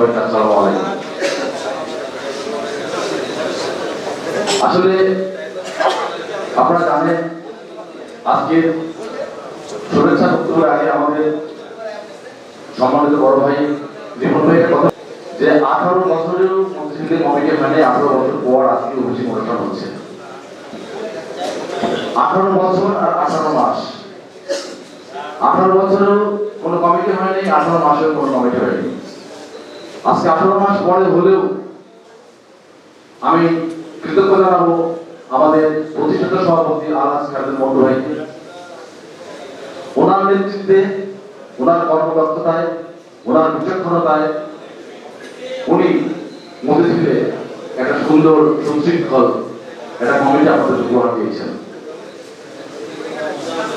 সবাইকে আসসালামু আলাইকুম। আসলে আপনারা জানেন আজকে শুভেচ্ছা বক্তব্যের আগে আমাদের সম্মানিত বড় ভাই রিপন ভাইয়ের কথা। যে আঠারো বছরেও মন্ত্রিসভার কমিটি মানে আঠারো বছর পর আজকে অভিষেক অনুষ্ঠান হচ্ছে। আঠারো বছর আর আঠারো মাস। আঠারো বছরেও কোনো কমিটি হয়নি, আঠারো মাসেও কোনো কমিটি হয়নি। আজকে আঠারো মাস পরে হলেও আমি কৃতজ্ঞ জানাব আমাদের প্রতিষ্ঠাতা সভাপতি আলহাজ খালেদ মন্ডু ভাইকে। ওনার নেতৃত্বে, ওনার কর্মদক্ষতায়, ওনার বিচক্ষণতায় উনি মধ্যে একটা সুন্দর সুশৃঙ্খল, একটা কমিটি আমাদের উপহার দিয়েছেন।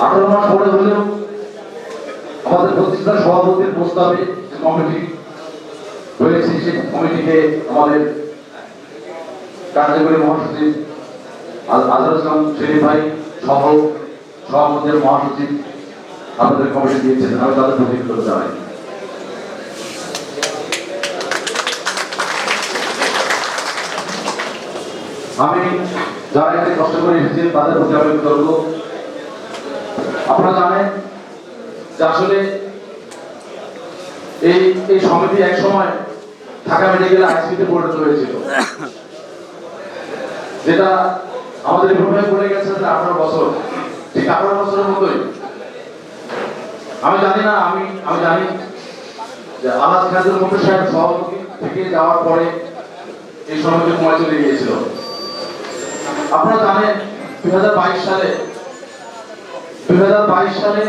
আঠারো মাস পরে হলেও আমাদের প্রতিষ্ঠাতা সভাপতির প্রস্তাবে কমিটি হয়েছে সেই কমিটিকে আমাদের কার্যকরী মহাসচিব আজ- আজহার ইসলাম সেলিম ভাই সহ সভাপতির মহাসচিব আপনাদের কমিটি দিয়েছেন। আমি তাদের প্রতি জানাই। আমি যারা এখানে কষ্ট করে এসেছেন, তাদের প্রতি আমি আপনারা জানেন যে আসলে এই এই সমিতি এক সময় ঢাকা মেডিকেল আইসিতে পরিণত হয়েছিল। যেটা আমাদের ভূমিকা পড়ে গেছে আঠারো বছর। ঠিক আঠারো বছরের মতোই। আমি জানি না, আমি আমি জানি যে আলাদ খাজুর মতো সাহেব সভাপতি থেকে যাওয়ার পরে এই সমিতি সময় চলে গিয়েছিল। আপনারা জানেন, দুই হাজার বাইশ সালে, দুই হাজার বাইশ সালে